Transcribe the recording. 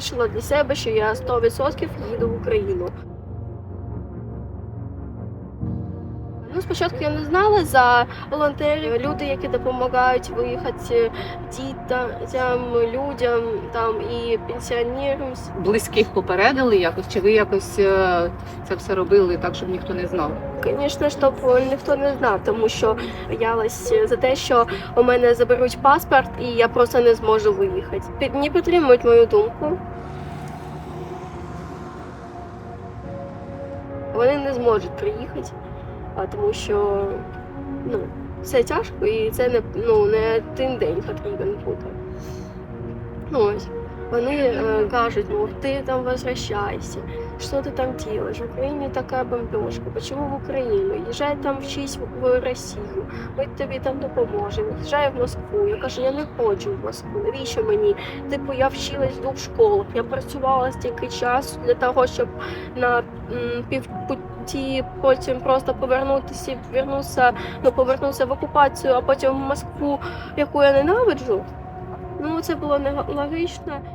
вирішила для себе, що я 100% їду в Україну. Ну, спочатку я не знала за волонтерів, люди, які допомагають виїхати дітям, людям там і пенсіонерам. Близьких попередили якось, чи ви якось е, це все робили так, щоб ніхто не знав? Звісно, щоб ніхто не знав, тому що боялась за те, що у мене заберуть паспорт і я просто не зможу виїхати. Не підтримують мою думку. Вони не зможуть приїхати, а тому що ну, все тяжко і це не, ну, не один день потрібен бути. Ну. Вони е, кажуть, ну ти там возвращайся, что ты там делаешь? В Украине такая бомбежка. Почему в Україну? Їжджай там вчись в- Росію. Ми тобі там допоможемо. Їжджай в Москву. Я кажу, я не хочу в Москву. Навіщо мені? Типу, я вчилась в двох школах. Я працювала стільки часу для того, щоб на м, півпуті потім просто повернутися, вернутися, ну повернутися в окупацію, а потім в Москву, яку я ненавиджу. Ну це було нелогічно.